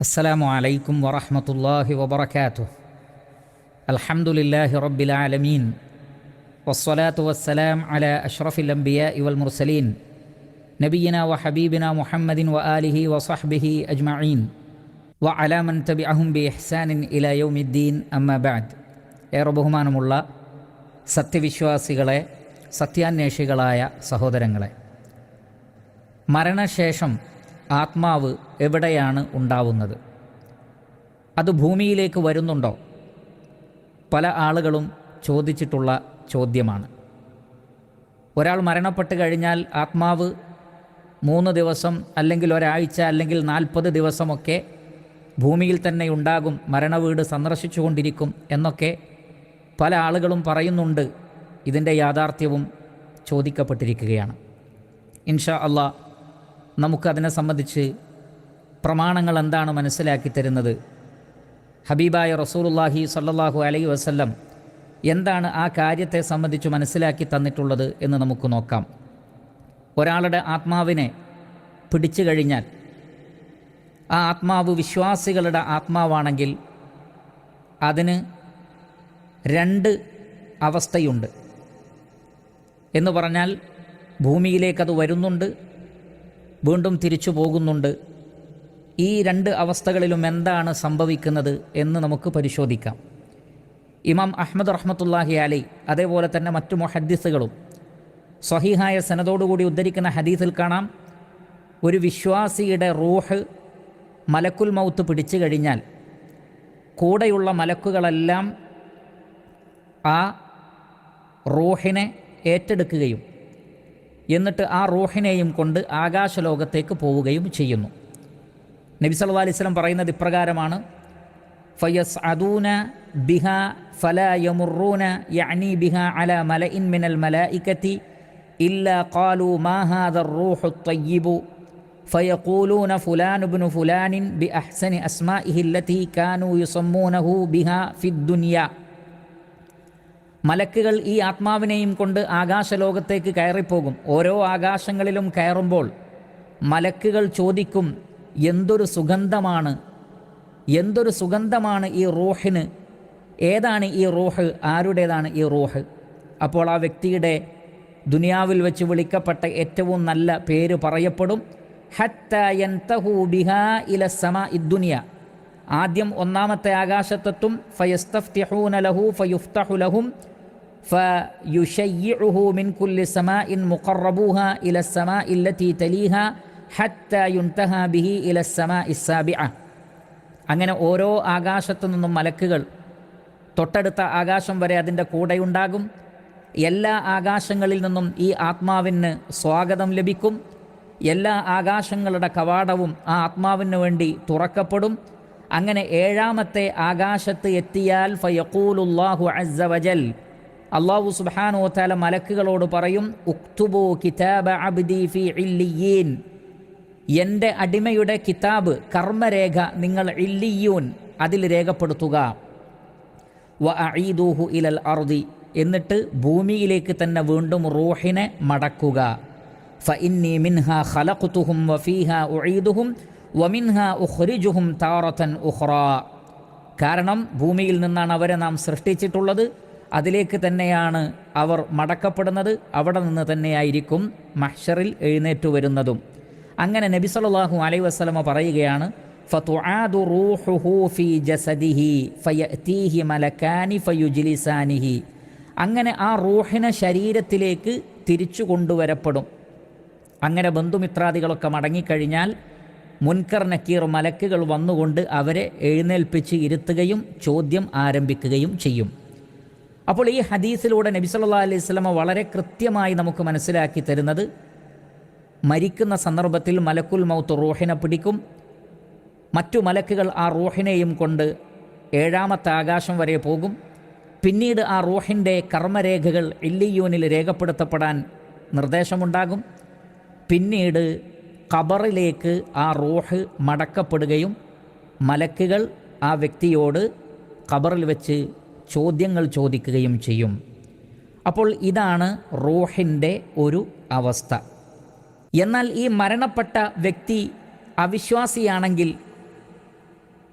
السلام عليكم ورحمة الله وبركاته الحمد لله رب العالمين والصلاة والسلام على أشرف الأنبياء والمرسلين نبينا وحبيبنا محمد وآله وصحبه أجمعين وعلى من تبعهم بإحسان إلى يوم الدين أما بعد ഏറെ ബഹുമാനമുള്ള സത്യവിശ്വാസികളെ സത്യാന്വേഷികളായ സഹോദരങ്ങളെ മരണശേഷം ആത്മാവ് എവിടെയാണ് ഉണ്ടാവുന്നത്? അത് ഭൂമിയിലേക്ക് വരുന്നുണ്ടോ? പല ആളുകളും ചോദിച്ചിട്ടുള്ള ചോദ്യമാണ്. ഒരാൾ മരണപ്പെട്ട് കഴിഞ്ഞാൽ ആത്മാവ് മൂന്ന് ദിവസം അല്ലെങ്കിൽ ഒരാഴ്ച അല്ലെങ്കിൽ നാൽപ്പത് ദിവസമൊക്കെ ഭൂമിയിൽ തന്നെ ഉണ്ടാകും മരണവീട് സന്ദർശിച്ചുകൊണ്ടിരിക്കും എന്നൊക്കെ പല ആളുകളും പറയുന്നുണ്ട്. ഇതിന്റെ യാഥാർത്ഥ്യവും ചോദിക്കപ്പെട്ടിരിക്കുകയാണ്. ഇൻഷാ അള്ളാ നമുക്കതിനെ സംബന്ധിച്ച് പ്രമാണങ്ങൾ എന്താണ് മനസ്സിലാക്കി തരുന്നത്? ഹബീബായ റസൂലുല്ലാഹി സല്ലല്ലാഹു അലൈഹി വസല്ലം എന്താണ് ആ കാര്യത്തെ സംബന്ധിച്ച് മനസ്സിലാക്കി തന്നിട്ടുള്ളത് എന്ന് നമുക്ക് നോക്കാം. ഒരാളുടെ ആത്മാവിനെ പിടിച്ചു കഴിഞ്ഞാൽ ആ ആത്മാവ് വിശ്വാസികളുടെ ആത്മാവാണെങ്കിൽ അതിന് രണ്ട് അവസ്ഥയുണ്ട്. എന്ന് പറഞ്ഞാൽ ഭൂമിയിലേക്കത് വരുന്നുണ്ട് വീണ്ടും തിരിച്ചു പോകുന്നുണ്ട് ഈ രണ്ട് അവസ്ഥകളിലും എന്താണ് സംഭവിക്കുന്നത് എന്ന് നമുക്ക് പരിശോധിക്കാം. ഇമാം അഹമ്മദ് റഹ്മത്തുല്ലാഹി അലി അതേപോലെ തന്നെ മറ്റു മൊഹദ്ദിസുകളും സ്വഹീഹായ സനതോടുകൂടി ഉദ്ധരിക്കുന്ന ഹദീസിൽ കാണാം ഒരു വിശ്വാസിയുടെ റൂഹ് മലക്കുൽ മൗത്ത് പിടിച്ചു കഴിഞ്ഞാൽ കൂടെയുള്ള മലക്കുകളെല്ലാം ആ റൂഹിനെ ഏറ്റെടുക്കുകയും എന്നിട്ട് ആ റൂഹിനെയും കൊണ്ട് ആകാശലോകത്തേക്ക് പോവുകയും ചെയ്യുന്നു. നബി സല്ലല്ലാഹു അലൈഹി വസല്ലം പറയുന്നത് ഇപ്രകാരമാണ് ഫയസ് അദൂന ബിഹ ഫല യമുറൂന യഅനി ബിഹ അല മലഇൻ മിനൽ മലായികത്തി ഇല്ല ഖാലു മാ ഹാദ الروح الطيب فيقولون فلان بن فلان بأحسن أسمائه التي كانوا يسمونه بها في الدنيا മലക്കുകൾ ഈ ആത്മാവിനെയും കൊണ്ട് ആകാശലോകത്തേക്ക് കയറിപ്പോകും ഓരോ ആകാശങ്ങളിലും കയറുമ്പോൾ മലക്കുകൾ ചോദിക്കും എന്തൊരു സുഗന്ധമാണ് എന്തൊരു സുഗന്ധമാണ് ഈ റൂഹിന്? ഏതാണ് ഈ റൂഹ്? ആരുടേതാണ് ഈ റൂഹ്? അപ്പോൾ ആ വ്യക്തിയുടെ ദുനിയാവിൽ വെച്ച് വിളിക്കപ്പെട്ട ഏറ്റവും നല്ല പേര് പറയപ്പെടും ഹത്തയൻതഹു ഇല സമ ഇദ്ദുനിയ ആദ്യം ഒന്നാമത്തെ ആകാശത്തെത്തും ഫയസ്തഫ്തിഹൂന ലഹു ഫയുഫ്തഹു ലഹും ഫയുഷയ്യിഉഹു മിൻ കുല്ലി സമ ഇൻ മുഖറബൂഹ ഇല സമ ഇല്ലത്തി തലീഹ ബിഹി ഇലസമ ഇസാബി അങ്ങനെ ഓരോ ആകാശത്തു നിന്നും മലക്കുകൾ തൊട്ടടുത്ത ആകാശം വരെ അതിന്റെ കൂടെയുണ്ടാകും. എല്ലാ ആകാശങ്ങളിൽ നിന്നും ഈ ആത്മാവിന് സ്വാഗതം ലഭിക്കും. എല്ലാ ആകാശങ്ങളുടെ കവാടവും ആ ആത്മാവിന് വേണ്ടി തുറക്കപ്പെടും. അങ്ങനെ ഏഴാമത്തെ ആകാശത്ത് എത്തിയാൽ ഫയക്കൂലുല്ലാഹു അസ്സ വജൽ. അള്ളാഹു സുബാനോ തല മലക്കുകളോട് പറയും ഉക്തുബു കിതാബ അബ്ദി ഫി ഇല്ലിയീൻ. എന്റെ അടിമയുടെ കിതാബ് കർമ്മരേഖ നിങ്ങൾ ഇല്ലിയൂൻ അതിൽ രേഖപ്പെടുത്തുക. വ അഈദൂഹു ഇലൽ അറുതി എന്നിട്ട് ഭൂമിയിലേക്ക് തന്നെ വീണ്ടും റൂഹിനെ മടക്കുക. ഫ ഇന്നി മിൻഹ ഖലഖുതുഹും വഫീഹ ഉഈദുഹും വമിൻഹ ഉഖ്രിജുഹും താറത്തൻ ഉഖ്റ. കാരണം ഭൂമിയിൽ നിന്നാണ് അവരെ നാം സൃഷ്ടിച്ചിട്ടുള്ളത് അതിലേക്ക് തന്നെയാണ് അവർ മടക്കപ്പെടുന്നത് അവിടെ നിന്ന് തന്നെയായിരിക്കും മഹ്ഷറിൽ എഴുന്നേറ്റു വരുന്നതും. അങ്ങനെ നബി സല്ലല്ലാഹു അലൈ വസല്ലമ പറയുകയാണ് അങ്ങനെ ആ റൂഹിനെ ശരീരത്തിലേക്ക് തിരിച്ചു കൊണ്ടുവരപ്പെടും. അങ്ങനെ ബന്ധുമിത്രാദികളൊക്കെ മടങ്ങിക്കഴിഞ്ഞാൽ മുൻകർ നക്കീർ മലക്കുകൾ വന്നുകൊണ്ട് അവരെ എഴുന്നേൽപ്പിച്ച് ഇരുത്തുകയും ചോദ്യം ആരംഭിക്കുകയും ചെയ്യും. അപ്പോൾ ഈ ഹദീസിലൂടെ നബി സല്ലല്ലാഹു അലൈഹി സ്വലമ വളരെ കൃത്യമായി നമുക്ക് മനസ്സിലാക്കി തരുന്നത് മരിക്കുന്ന സന്ദർഭത്തിൽ മലക്കുൽ മൗത്ത് റൂഹിനെ പിടിക്കും. മറ്റു മലക്കുകൾ ആ റൂഹിനെയും കൊണ്ട് ഏഴാമത്തെ ആകാശം വരെ പോകും. പിന്നീട് ആ റൂഹിന്റെ കർമ്മരേഖകൾ ഇല്ലിയൂനിൽ രേഖപ്പെടുത്തപ്പെടാൻ നിർദ്ദേശമുണ്ടാകും. പിന്നീട് ഖബറിലേക്ക് ആ റൂഹ് മടക്കപ്പെടുകയും മലക്കുകൾ ആ വ്യക്തിയോട് ഖബറിൽ വെച്ച് ചോദ്യങ്ങൾ ചോദിക്കുകയും ചെയ്യും. അപ്പോൾ ഇതാണ് റൂഹിന്റെ ഒരു അവസ്ഥ. എന്നാൽ ഈ മരണപ്പെട്ട വ്യക്തി അവിശ്വാസിയാണെങ്കിൽ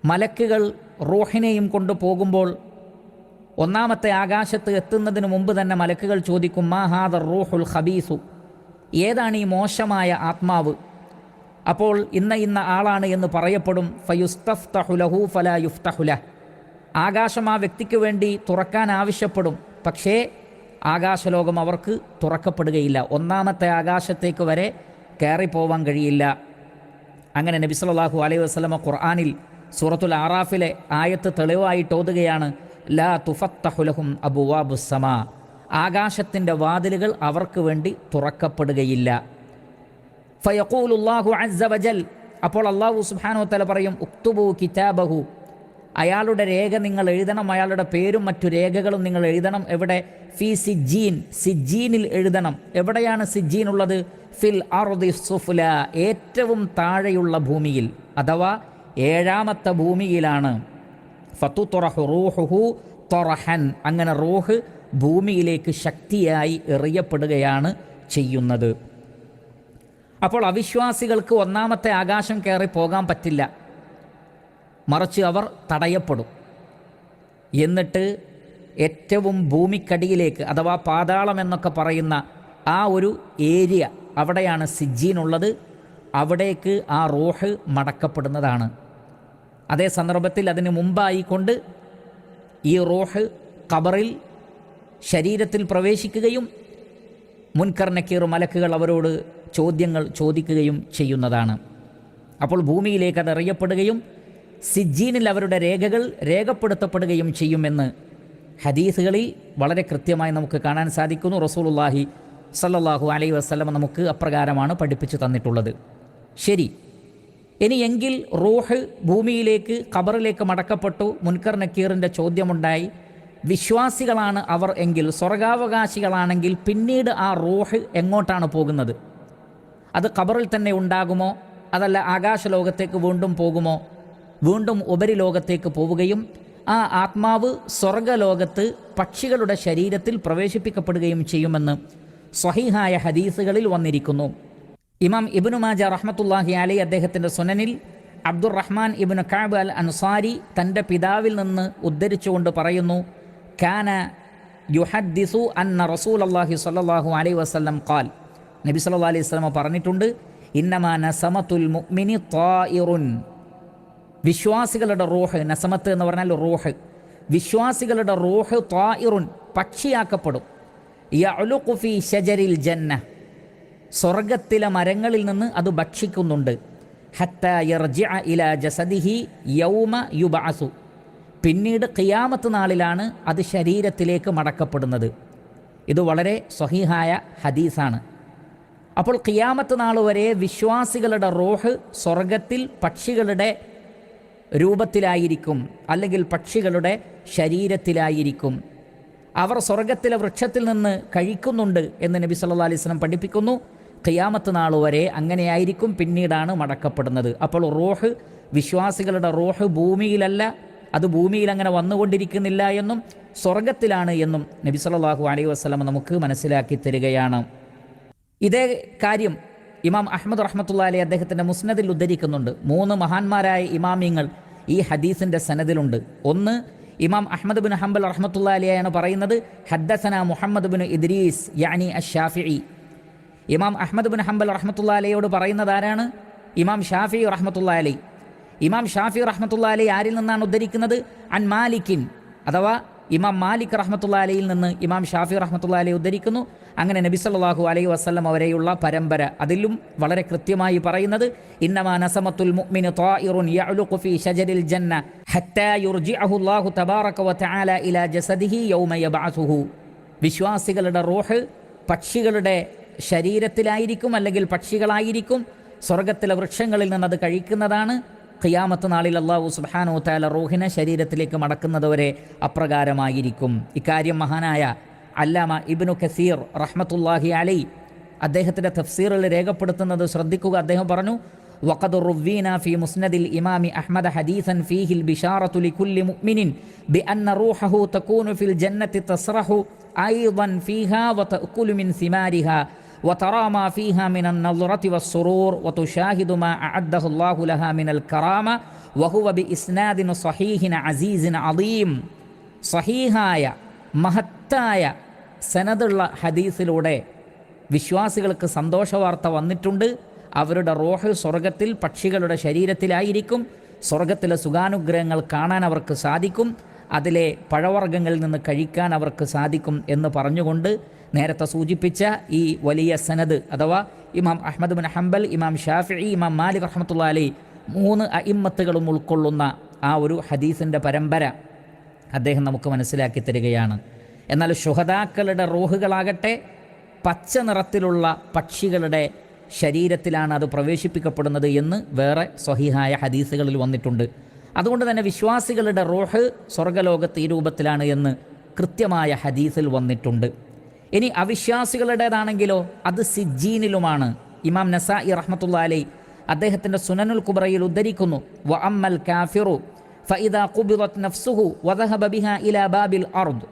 മലക്കുകൾ റൂഹിനെയും കൊണ്ട് പോകുമ്പോൾ ഒന്നാമത്തെ ആകാശത്ത് എത്തുന്നതിന് മുമ്പ് തന്നെ മലക്കുകൾ ചോദിക്കും മാ റോഹുൽ ഖബീസു? ഏതാണ് ഈ മോശമായ ആത്മാവ്? അപ്പോൾ ഇന്ന ഇന്ന ആളാണ് എന്ന് പറയപ്പെടും ഫയുസ്തഫ്തഹുലഹു ഫല യുഫ്തഹുല ആകാശം ആ വ്യക്തിക്ക് വേണ്ടി തുറക്കാൻ ആവശ്യപ്പെടും പക്ഷേ ആകാശലോകം അവർക്ക് തുറക്കപ്പെടുകയില്ല. ഒന്നാമത്തെ ആകാശത്തേക്ക് വരെ കയറിപ്പോവാൻ കഴിയില്ല. അങ്ങനെ നബി സല്ലല്ലാഹു അലൈഹി വസ്ലമ ഖുർആാനിൽ സൂറത്തുൽ ആറാഫിലെ ആയത്ത് തെളിവായിട്ട് ഓതുകയാണ് ലാ തുഫത്തഹുലഹും അബുവാബുസമ ആകാശത്തിന്റെ വാതിലുകൾ അവർക്ക് വേണ്ടി തുറക്കപ്പെടുകയില്ല. ഫയഖൂലുല്ലാഹു അസ്സ വജൽ. അപ്പോൾ അള്ളാഹു സുബ്ഹാനഹു തല പറയും ഉക്തുബു കിതാബഹു. അയാളുടെ രേഖ നിങ്ങൾ എഴുതണം അയാളുടെ പേരും മറ്റു രേഖകളും നിങ്ങൾ എഴുതണം. എവിടെ? ഫി സിജീൻ സിജീനിൽ എഴുതണം. എവിടെയാണ് സിജീൻ ഉള്ളത്? ഫിൽ അറുതി സുഫുല ഏറ്റവും താഴെയുള്ള ഭൂമിയിൽ അഥവാ ഏഴാമത്തെ ഭൂമിയിലാണ്. ഫത്തു തുറഹു റൂഹുഹു തൊറഹൻ അങ്ങനെ റൂഹ് ഭൂമിയിലേക്ക് ശക്തിയായി എറിയപ്പെടുകയാണ് ചെയ്യുന്നത്. അപ്പോൾ അവിശ്വാസികൾക്ക് ഒന്നാമത്തെ ആകാശം കയറി പോകാൻ പറ്റില്ല. മറിച്ച് അവർ തടയപ്പെടും. എന്നിട്ട് ഏറ്റവും ഭൂമിക്കടിയിലേക്ക് അഥവാ പാതാളം എന്നൊക്കെ പറയുന്ന ആ ഒരു ഏരിയ അവിടെയാണ് സിജീനുള്ളത്. അവിടേക്ക് ആ റോഹ് മടക്കപ്പെടുന്നതാണ്. അതേ സന്ദർഭത്തിൽ അതിന് മുമ്പായിക്കൊണ്ട് ഈ റോഹ് ഖബറിൽ ശരീരത്തിൽ പ്രവേശിക്കുകയും മുൻകർ നക്കീർ മലക്കുകൾ അവരോട് ചോദ്യങ്ങൾ ചോദിക്കുകയും ചെയ്യുന്നതാണ്. അപ്പോൾ ഭൂമിയിലേക്ക് അത് എറിയപ്പെടുകയും സിജീനിൽ അവരുടെ രേഖകൾ രേഖപ്പെടുത്തപ്പെടുകയും ചെയ്യുമെന്ന് ഹദീസുകളിൽ വളരെ കൃത്യമായി നമുക്ക് കാണാൻ സാധിക്കുന്നു. റസൂലുള്ളാഹി സല്ലല്ലാഹു അലൈ വസ്ലമ നമുക്ക് അപ്രകാരമാണ് പഠിപ്പിച്ചു തന്നിട്ടുള്ളത്. ശരി. ഇനി എങ്കിൽ റൂഹ് ഭൂമിയിലേക്ക് ഖബറിലേക്ക് മടക്കപ്പെട്ടു. മുൻകർ നക്കീറിന്റെ ചോദ്യമുണ്ടായി. വിശ്വാസികളാണ് അവർ എങ്കിൽ സ്വർഗാവകാശികളാണെങ്കിൽ പിന്നീട് ആ റൂഹ് എങ്ങോട്ടാണ് പോകുന്നത്? അത് ഖബറിൽ തന്നെ ഉണ്ടാകുമോ? അതല്ല ആകാശലോകത്തേക്ക് വീണ്ടും പോകുമോ? വീണ്ടും ഉപരിലോകത്തേക്ക് പോവുകയും ആ ആത്മാവ് സ്വർഗലോകത്ത് പക്ഷികളുടെ ശരീരത്തിൽ പ്രവേശിപ്പിക്കപ്പെടുകയും ചെയ്യുമെന്ന് സ്വഹീഹായ ഹദീസുകളിൽ വന്നിരിക്കുന്നു. ഇമാം ഇബ്നു മാജ റഹ്മത്തുല്ലാഹി അലി അദ്ദേഹത്തിന്റെ സുനനിൽ Abdurrahman ibn Kab al Ansari തന്റെ പിതാവിൽ നിന്ന് ഉദ്ധരിച്ചുകൊണ്ട് പറയുന്നു കാന യുഹദ്ദിസു അന്ന റസൂൽ അള്ളാഹി സ്വല്ലല്ലാഹു അലൈ വസ്ലം ഖാൽ. നബി സല്ലല്ലാഹു അലൈഹി സ്വലമ പറഞ്ഞിട്ടുണ്ട് ഇന്നമാ നസമത്തുൽ മുഅ്മിനി ത്വായിറുൻ വിശ്വാസികളുടെ റൂഹ് നസമത്ത് എന്ന് പറഞ്ഞാൽ റൂഹ്. വിശ്വാസികളുടെ റൂഹ് ത്വായിറുൻ പക്ഷിയാക്കപ്പെടും. യഅ്ലുഖു ഫീ ഷജരിൽ ജന്ന. സ്വർഗത്തിലെ മരങ്ങളിൽ നിന്ന് അത് ഭക്ഷിക്കുന്നുണ്ട്. ജസദിഹി യൗമ പിന്നീട് ഖിയാമത്ത് നാളിലാണ് അത് ശരീരത്തിലേക്ക് മടക്കപ്പെടുന്നത്. ഇത് വളരെ സ്വഹീഹായ ഹദീസാണ്. അപ്പോൾ ഖിയാമത്ത് നാൾ വരെ വിശ്വാസികളുടെ റോഹ് സ്വർഗത്തിൽ പക്ഷികളുടെ രൂപത്തിലായിരിക്കും അല്ലെങ്കിൽ പക്ഷികളുടെ ശരീരത്തിലായിരിക്കും. അവർ സ്വർഗത്തിലെ വൃക്ഷത്തിൽ നിന്ന് കഴിക്കുന്നുണ്ട് എന്ന് നബി സല്ലാ അലൈഹി സ്വലം പഠിപ്പിക്കുന്നു. ഖിയാമത്ത് നാൾ വരെ അങ്ങനെയായിരിക്കും പിന്നീടാണ് മടക്കപ്പെടുന്നത്. അപ്പോൾ റോഹ് വിശ്വാസികളുടെ റോഹ് ഭൂമിയിലല്ല അത് ഭൂമിയിൽ അങ്ങനെ വന്നുകൊണ്ടിരിക്കുന്നില്ല എന്നും സ്വർഗത്തിലാണ് എന്നും നബി സല്ലാഹു അലൈഹി വസ്ലം നമുക്ക് മനസ്സിലാക്കി തരികയാണ്. ഇതേ കാര്യം ഇമാം അഹമ്മദ് റഹ്മത്തുള്ള അലി അദ്ദേഹത്തിന്റെ മുസ്നദിൽ ഉദ്ധരിക്കുന്നുണ്ട്. മൂന്ന് മഹാന്മാരായ ഇമാമിങ്ങൾ ഈ ഹദീസിന്റെ സനദിലുണ്ട്. ഒന്ന് ഇമാം അഹമ്മദ് ബിൻ ഹംബൽ റഹ്മത്തുള്ള അലിയാണ് പറയുന്നത് ഹദ്ദസന മുഹമ്മദ് ബിൻ ഇദ്രീസ് യാനി അഷാഫി ഇമാം അഹമ്മദ് ബിൻ ഹംബൽ റഹ്മത്തുള്ള അലിയോട് പറയുന്നത് ആരാണ്? ഇമാം ഷാഫി റഹ്മത്തുള്ള അലി ഇമാം ഷാഫി റഹ്മത്തുള്ള അലി ആരിൽ നിന്നാണ് ഉദ്ധരിക്കുന്നത്? അൻ മാലിക്കിൻ അഥവാ ഇമാം മാലിക് റഹ്മത്തുള്ള അലയിൽ നിന്ന് ഇമാം ഷാഫി റഹ്മത്തുള്ള അലൈ ഉദ്ധരിക്കുന്നു. അങ്ങനെ നബി സല്ലല്ലാഹു അലൈഹി വസ്ലം വരെയുള്ള പരമ്പര അതിലും വളരെ കൃത്യമായി പറയുന്നത് ഇന്നമാ നസമത്തുൽ മുഅ്മിനു ഷജരിൽ ഹത്താ ഇലാ ജസദിഹി യൗമ വിശ്വാസികളുടെ റൂഹ് പക്ഷികളുടെ ശരീരത്തിലായിരിക്കും അല്ലെങ്കിൽ പക്ഷികളായിരിക്കും സ്വർഗത്തിലെ വൃക്ഷങ്ങളിൽ നിന്ന് അത് കഴിക്കുന്നതാണ്. ഖിയാമത്ത് നാളിൽ അള്ളാഹു സുബാനോ താല റൂഹിനെ ശരീരത്തിലേക്ക് മടക്കുന്നതുവരെ അപ്രകാരമായിരിക്കും ഇക്കാര്യം മഹാനായ അല്ലാമ ഇബ്നു കസീർ റഹ്മത്തുല്ലാഹി അലൈ അദ്ദേഹത്തിൻ്റെ തഫ്സീറിൽ രേഖപ്പെടുത്തുന്നത് ശ്രദ്ധിക്കുക അദ്ദേഹം പറഞ്ഞു وقد روينا في مسند الإمام أحمد حديثا فيه البشارة لكل مؤمن بأن روحه تكون في الجنة تسرح أيضا فيها وتأكل من ثمارها وترى ما فيها من النظرة والسرور وتشاهد ما أعده الله لها من الكرامة വഹുവബി ഇസ്നാദിനു സഹീഹിന അസീസിന അലീം സഹീഹായ മഹത്തായ സനതുള്ള ഹദീസിലൂടെ വിശ്വാസികൾക്ക് സന്തോഷവാർത്ത വന്നിട്ടുണ്ട് അവരുടെ റോഹ് സ്വർഗത്തിൽ പക്ഷികളുടെ ശരീരത്തിലായിരിക്കും സ്വർഗത്തിലെ സുഖാനുഗ്രഹങ്ങൾ കാണാൻ അവർക്ക് സാധിക്കും അതിലെ പഴവർഗ്ഗങ്ങളിൽ നിന്ന് കഴിക്കാൻ അവർക്ക് സാധിക്കും എന്ന് പറഞ്ഞുകൊണ്ട് നേരത്തെ സൂചിപ്പിച്ച ഈ വലിയ സനദ് അഥവാ ഇമാം അഹമ്മദ് ബിൻ ഹംബൽ ഇമാം ഷാഫി ഇമാം മാലിക് റഹ്മത്തുള്ള അലി മൂന്ന് അയിമ്മത്തുകളും ഉൾക്കൊള്ളുന്ന ആ ഒരു ഹദീസിന്റെ പരമ്പര അദ്ദേഹം നമുക്ക് മനസ്സിലാക്കി തരികയാണ്. എന്നാൽ ഷുഹദാക്കളുടെ റോഹുകളാകട്ടെ പച്ച നിറത്തിലുള്ള പക്ഷികളുടെ ശരീരത്തിലാണ് അത് പ്രവേശിപ്പിക്കപ്പെടുന്നത് എന്ന് വേറെ സ്വഹിഹായ ഹദീസുകളിൽ വന്നിട്ടുണ്ട്. അതുകൊണ്ട് തന്നെ വിശ്വാസികളുടെ റോഹ് സ്വർഗലോകത്ത് ഈ രൂപത്തിലാണ് എന്ന് കൃത്യമായ ഹദീസിൽ വന്നിട്ടുണ്ട്. ഇനി അവിശ്വാസികളുടേതാണെങ്കിലോ അത് സിജീനിലുമാണ്. ഇമാം നസായി റഹ്മത്തുള്ള അലൈ അദ്ദേഹത്തിന്റെ സുനനുൽ കുബ്രയിൽ ഉദ്ധരിക്കുന്നു വ അമ്മൽ കാഫിറു ഫഇദാ ഖുബിറത് നഫ്സുഹു വദഹബ ബിഹ ഇല ബാബിൽ അർദ്.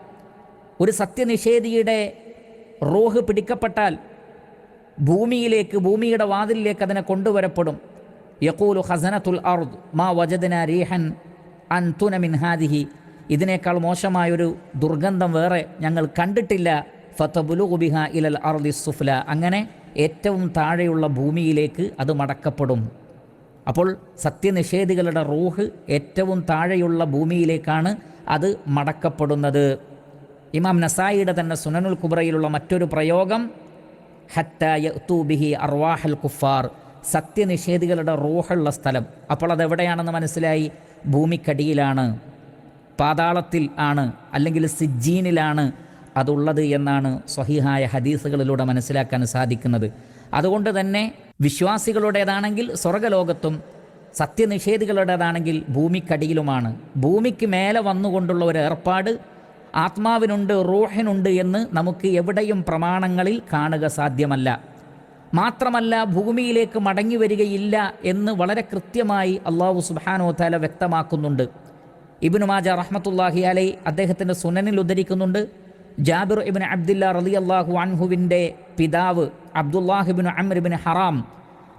ഒരു സത്യനിഷേധിയുടെ റോഹ് പിടിക്കപ്പെട്ടാൽ ഭൂമിയിലേക്ക് ഭൂമിയുടെ വാതിലിലേക്ക് അതിനെ കൊണ്ടുവരപ്പെടും. യക്കൂലു ഹസനത്തുൽ അർദ് മാ വജദന റീഹൻ അൻ തുനമിൻ ഹാദിഹി. ഇതിനേക്കാൾ മോശമായൊരു ദുർഗന്ധം വേറെ ഞങ്ങൾ കണ്ടിട്ടില്ല. ഫത്തബുലുബിഹ ഇലൽ അർദി സുഫ്ല. അങ്ങനെ ഏറ്റവും താഴെയുള്ള ഭൂമിയിലേക്ക് അത് മടക്കപ്പെടും. അപ്പോൾ സത്യനിഷേധികളുടെ റൂഹ് ഏറ്റവും താഴെയുള്ള ഭൂമിയിലേക്കാണ് അത് മടക്കപ്പെടുന്നത്. ഇമാം നസായിയുടെ തന്നെ സുനനുൽ കുബ്രയിലുള്ള മറ്റൊരു പ്രയോഗം ഹത്തൂബിഹി അർവാഹൽ കുഫാർ സത്യനിഷേധികളുടെ റൂഹുള്ള സ്ഥലം. അപ്പോൾ അതെവിടെയാണെന്ന് മനസ്സിലായി? ഭൂമിക്കടിയിലാണ് പാതാളത്തിൽ ആണ് അല്ലെങ്കിൽ സിജ്ജീനിലാണ് അതുള്ളത് എന്നാണ് സ്വഹിഹായ ഹദീസുകളിലൂടെ മനസ്സിലാക്കാൻ സാധിക്കുന്നത്. അതുകൊണ്ട് തന്നെ വിശ്വാസികളുടേതാണെങ്കിൽ സ്വർഗലോകത്തും സത്യനിഷേധികളുടേതാണെങ്കിൽ ഭൂമിക്കടിയിലുമാണ്. ഭൂമിക്ക് മേലെ വന്നുകൊണ്ടുള്ള ഒരു ഏർപ്പാട് ആത്മാവിനുണ്ട് റൂഹിനുണ്ട് എന്ന് നമുക്ക് എവിടെയും പ്രമാണങ്ങളിൽ കാണുക സാധ്യമല്ല. മാത്രമല്ല ഭൂമിയിലേക്ക് മടങ്ങി വരികയില്ല എന്ന് വളരെ കൃത്യമായി അള്ളാഹു സുബാനോ താല വ്യക്തമാക്കുന്നുണ്ട്. ഇബിനുമാജ റഹ്മത്തുല്ലാഹി അലൈ അദ്ദേഹത്തിന്റെ സുനനിൽ ഉദ്ധരിക്കുന്നുണ്ട്. ജാബിർ ഇബിൻ അബ്ദുല്ല റലി അള്ളാഹു അൻഹുവിന്റെ പിതാവ് അബ്ദുല്ലാഹിബിൻ അമ്രിബിൻ ഹറാം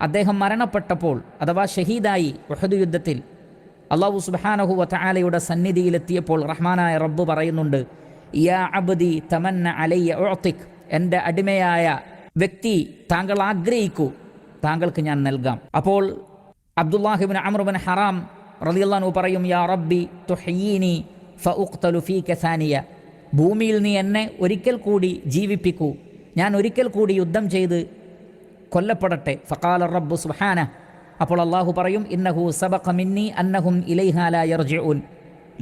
അദ്ദേഹം മരണപ്പെട്ടപ്പോൾ അഥവാ ഷഹീദായി വഹദ് യുദ്ധത്തിൽ അള്ളാഹു സുബാനഹു വത്താലയുടെ സന്നിധിയിലെത്തിയപ്പോൾ റഹ്മാനായ റബ്ബ് പറയുന്നുണ്ട് യാ അബ്ദി തമന്ന അലയ്യ ഓത്തിക് എന്റെ അടിമയായ വ്യക്തി താങ്കൾ ആഗ്രഹിക്കൂ താങ്കൾക്ക് ഞാൻ നൽകാം. അപ്പോൾ അബ്ദുല്ലാഹിബിൻ അമ്രബിൻ ഹറാം റലിയല്ലാനു പറയും യാ റബ്ബി തുഹീനി ഫഉഖ്തലു ഫീ കസാനിയ ഭൂമിയിൽ നീ എന്നെ ഒരിക്കൽ കൂടി ജീവിപ്പിക്കൂ. ഞാൻ ഒരിക്കൽ കൂടി യുദ്ധം ചെയ്ത് കൊല്ലപ്പെടട്ടെ. ഫക്കാല റബ്ബു സുഹാന അപ്പോൾ അള്ളാഹു പറയും ഇന്നഹു സബഖ മിന്നി അന്നഹും ഇലൈഹാല യർജിഉൻ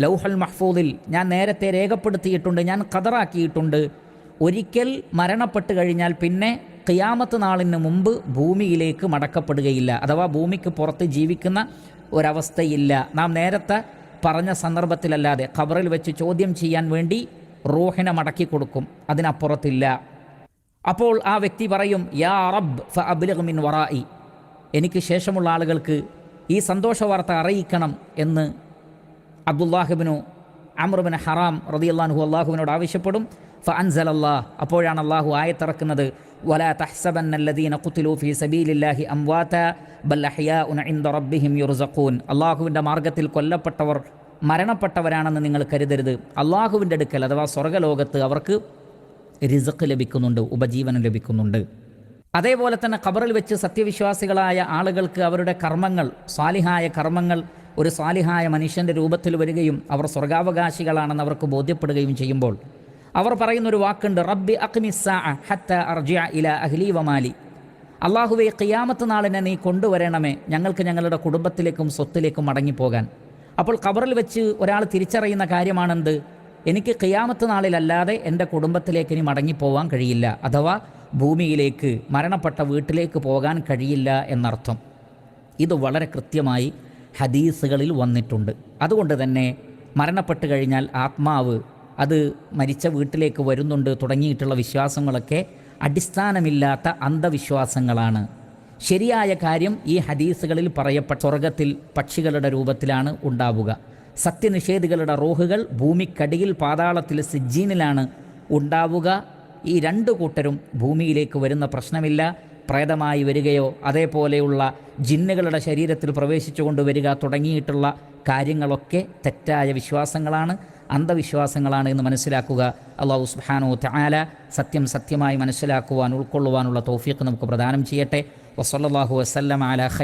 ലൗഹൽ മഹ്ഫൂദിൽ ഞാൻ നേരത്തെ രേഖപ്പെടുത്തിയിട്ടുണ്ട് ഞാൻ കതറാക്കിയിട്ടുണ്ട് ഒരിക്കൽ മരണപ്പെട്ട് കഴിഞ്ഞാൽ പിന്നെ ഖിയാമത്ത് നാളിന് മുമ്പ് ഭൂമിയിലേക്ക് മടക്കപ്പെടുകയില്ല. അഥവാ ഭൂമിക്ക് പുറത്ത് ജീവിക്കുന്ന ഒരവസ്ഥയില്ല. നാം നേരത്തെ പറഞ്ഞ സന്ദർഭത്തിലല്ലാതെ ഖബറിൽ വെച്ച് ചോദ്യം ചെയ്യാൻ വേണ്ടി റൂഹിനെ മടക്കി കൊടുക്കും. അതിനപ്പുറത്തില്ല. അപ്പോൾ ആ വ്യക്തി പറയും യാ റബ് ഫ അബ്ലിഗ് മിൻ വറായി എനിക്ക് ശേഷമുള്ള ആളുകൾക്ക് ഈ സന്തോഷ വാർത്ത അറിയിക്കണം എന്ന് അബ്ദുല്ലാഹിബിനു അമ്രുബിൻ ഹറാം റതിയല്ലാഹു അള്ളാഹുവിനോട് ആവശ്യപ്പെടും. ഫ അൻസൽ അള്ളാഹ് അപ്പോഴാണ് അള്ളാഹു ആയത്തിറക്കുന്നത് വല തഹ്സബൻ ഖുത്തിലു ഫീ സബീലില്ലാഹി അംവാത ബൽ അഹ്യാഉൻ ഇൻദ റബ്ബിഹിം യുർസഖൂൻ. അള്ളാഹുവിന്റെ മാർഗത്തിൽ കൊല്ലപ്പെട്ടവർ മരണപ്പെട്ടവരാണെന്ന് നിങ്ങൾ കരുതരുത്. അള്ളാഹുവിന്റെ അടുക്കൽ അഥവാ സ്വർഗലോകത്ത് അവർക്ക് റിസക്ക് ലഭിക്കുന്നുണ്ട് ഉപജീവനം ലഭിക്കുന്നുണ്ട്. അതേപോലെ തന്നെ ഖബറിൽ വെച്ച് സത്യവിശ്വാസികളായ ആളുകൾക്ക് അവരുടെ കർമ്മങ്ങൾ സ്വാലിഹായ കർമ്മങ്ങൾ ഒരു സ്വാലിഹായ മനുഷ്യന്റെ രൂപത്തിൽ വരികയും അവർ സ്വർഗാവകാശികളാണെന്ന് അവർക്ക് ബോധ്യപ്പെടുകയും ചെയ്യുമ്പോൾ അവർ പറയുന്നൊരു വാക്കുണ്ട് റബ്ബി ഹത്ത അർജിയ ഇല അഹ്ലി വമാലി അള്ളാഹുവെ ഖിയാമത്ത് നാളിനെ നീ കൊണ്ടുവരണമേ ഞങ്ങൾക്ക് ഞങ്ങളുടെ കുടുംബത്തിലേക്കും സ്വത്തിലേക്കും മടങ്ങിപ്പോകാൻ. അപ്പോൾ ഖബറിൽ വെച്ച് ഒരാൾ തിരിച്ചറിയുന്ന കാര്യമാണെന്ത്? എനിക്ക് ഖിയാമത്ത് നാളിലല്ലാതെ എന്റെ കുടുംബത്തിലേക്ക് ഇനി മടങ്ങിപ്പോവാൻ കഴിയില്ല. അഥവാ ഭൂമിയിലേക്ക് മരണപ്പെട്ട വീട്ടിലേക്ക് പോകാൻ കഴിയില്ല എന്നർത്ഥം. ഇത് വളരെ കൃത്യമായി ഹദീസുകളിൽ വന്നിട്ടുണ്ട്. അതുകൊണ്ട് തന്നെ മരണപ്പെട്ട് കഴിഞ്ഞാൽ ആത്മാവ് അത് മരിച്ച വീട്ടിലേക്ക് വരുന്നുണ്ട് തുടങ്ങിയിട്ടുള്ള വിശ്വാസങ്ങളൊക്കെ അടിസ്ഥാനമില്ലാത്ത അന്ധവിശ്വാസങ്ങളാണ്. ശരിയായ കാര്യം ഈ ഹദീസുകളിൽ പറയപ്പെട്ട സ്വർഗത്തിൽ പക്ഷികളുടെ രൂപത്തിലാണ് ഉണ്ടാവുക. സത്യനിഷേധികളുടെ റോഹുകൾ ഭൂമിക്കടിയിൽ പാതാളത്തിൽ സിജ്ജീനിലാണ് ഉണ്ടാവുക. ഈ രണ്ട് കൂട്ടരും ഭൂമിയിലേക്ക് വരുന്ന പ്രശ്നമില്ല. പ്രേതമായി വരികയോ അതേപോലെയുള്ള ജിന്നുകളുടെ ശരീരത്തിൽ പ്രവേശിച്ചുകൊണ്ട് വരിക തുടങ്ങിയിട്ടുള്ള കാര്യങ്ങളൊക്കെ തെറ്റായ വിശ്വാസങ്ങളാണ് അന്ധവിശ്വാസങ്ങളാണ് എന്ന് മനസ്സിലാക്കുക. അള്ളാഹു സുബ്ഹാനഹു തആല സത്യം സത്യമായി മനസ്സിലാക്കുവാൻ ഉൾക്കൊള്ളുവാനുള്ള തൗഫീഖ് നമുക്ക് പ്രദാനം ചെയ്യട്ടെ. വസല്ലല്ലാഹു വസല്ലം അല ഖൈ